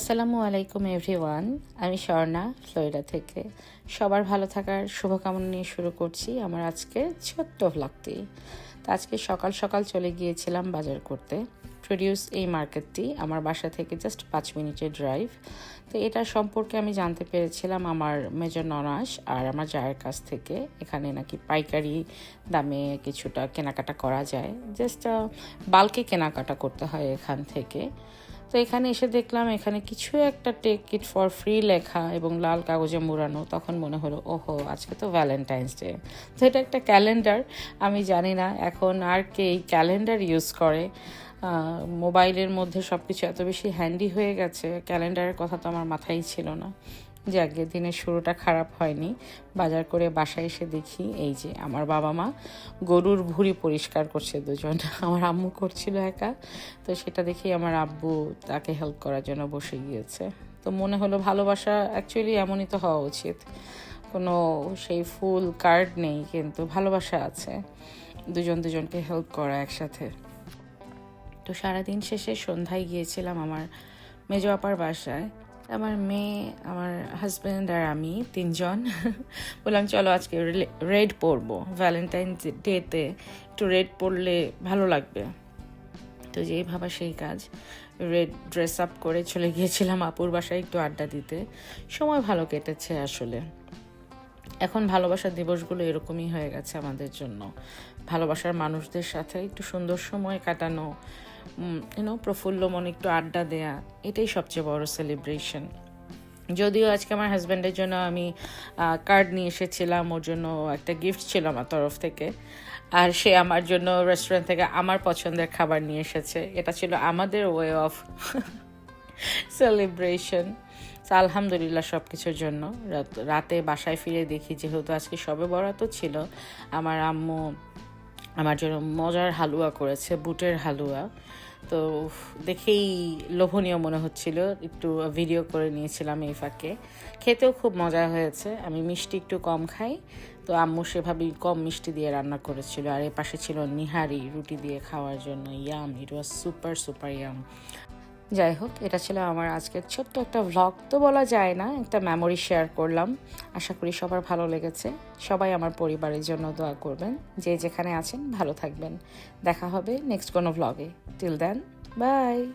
আসসালামু আলাইকুম, এভরিওয়ান। আমি স্বর্ণা, ফ্লোরিডা থেকে। সবার ভালো থাকার শুভকামনা নিয়ে শুরু করছি আমার আজকে ছোট্ট ভ্লগটি তো আজকে সকাল সকাল চলে গিয়েছিলাম বাজার করতে। প্রডিউস এই মার্কেটটি আমার বাসা থেকে জাস্ট পাঁচ মিনিটের ড্রাইভ তো এটা সম্পর্কে আমি জানতে পেরেছিলাম আমার মেজর ননাস আর আমার জায়ের কাছ থেকে। এখানে নাকি পাইকারি দামে কিছুটা কেনাকাটা করা যায়। জাস্ট বাল্কে কেনাকাটা করতে হয় এখান থেকে। তো এখানে এসে দেখলাম এখানে কিছু একটা টেক ইট ফর ফ্রি লেখা এবং লাল কাগজে মোড়ানো। তখন মনে হলো, ওহো, আজকে তো ভ্যালেন্টাইন্স ডে তো এটা একটা ক্যালেন্ডার আমি জানি না এখন আর কে এই ক্যালেন্ডার ইউজ করে। মোবাইলের মধ্যে সব কিছু এত বেশি হ্যান্ডি হয়ে গেছে। ক্যালেন্ডারের কথা তো আমার মাথায় ছিল না। যাকে দিনের শুরুটা খারাপ হয়নি, বাজার করে বাসায় এসে দেখি এই যে আমার বাবা মা গরুর ভুঁড়ি পরিষ্কার করছে দুজন। আমার আম্মু করছিল একা, তো সেটা দেখেই আমার আব্বু তাকে হেল্প করার জন্য বসে গিয়েছে। তো মনে হলো ভালোবাসা অ্যাকচুয়ালি এমনই তো হওয়া উচিত। কোনো সেই ফুল কার্ড নেই, কিন্তু ভালোবাসা আছে। দুজন দুজনকে হেল্প করা একসাথে। তো সারাদিন শেষে সন্ধ্যায় গিয়েছিলাম আমার মেজো আপার বাসায়। আমার মেয়ে, আমার হাজব্যান্ড আর আমি তিনজন। বললাম, চলো আজকে রেড পরবো। ভ্যালেন্টাইন ডেতে একটু রেড পরলে ভালো লাগবে। তো যেই ভাবা সেই কাজ। রেড ড্রেস আপ করে চলে গিয়েছিলাম আপুর বাসায় একটু আড্ডা দিতে। সময় ভালো কেটেছে আসলে। এখন ভালোবাসার দিবসগুলো এরকমই হয়ে গেছে আমাদের জন্য। ভালোবাসার মানুষদের সাথে একটু সুন্দর সময় কাটানো ইউনো প্রফুল্ল মনে একটু আড্ডা দেয়া, এটাই সবচেয়ে বড় সেলিব্রেশন যদিও আজকে আমার হাজব্যান্ডের জন্য আমি কার্ড নিয়ে এসেছিলাম, ওর জন্য একটা গিফট ছিল আমার তরফ থেকে। আর সে আমার জন্য রেস্টুরেন্ট থেকে আমার পছন্দের খাবার নিয়ে এসেছে। এটা ছিল আমাদের ওয়ে অফ সেলিব্রেশন আলহামদুলিল্লাহ সব কিছুর জন্য। রাতে বাসায় ফিরে দেখি, যেহেতু আজকে সবে বরাতও ছিল, আমার আম্মু আমার জন্য মজার হালুয়া করেছে, বুটের হালুয়া। তো দেখেই লোভনীয় মনে হচ্ছিল। একটু ভিডিও করে নিয়েছিলাম এই ফাঁকে। খেতেও খুব মজা হয়েছে। আমি মিষ্টি একটু কম খাই। তো আম্মু সেভাবেই কম মিষ্টি দিয়ে রান্না করেছিল। আর এ পাশে ছিল নিহারি রুটি দিয়ে খাওয়ার জন্য। Yum it was super super yum যাই হোক, এটা ছিল আমার আজকের ছোট্ট একটা ভ্লগ তো বলা যায় না, একটা মেমোরি শেয়ার করলাম। আশা করি সবার ভালো লেগেছে। সবাই আমার পরিবারের জন্য দোয়া করবেন। যে যেখানে আছেন, ভালো থাকবেন। দেখা হবে নেক্সট কোনো ভ্লগে টিল দেন বাই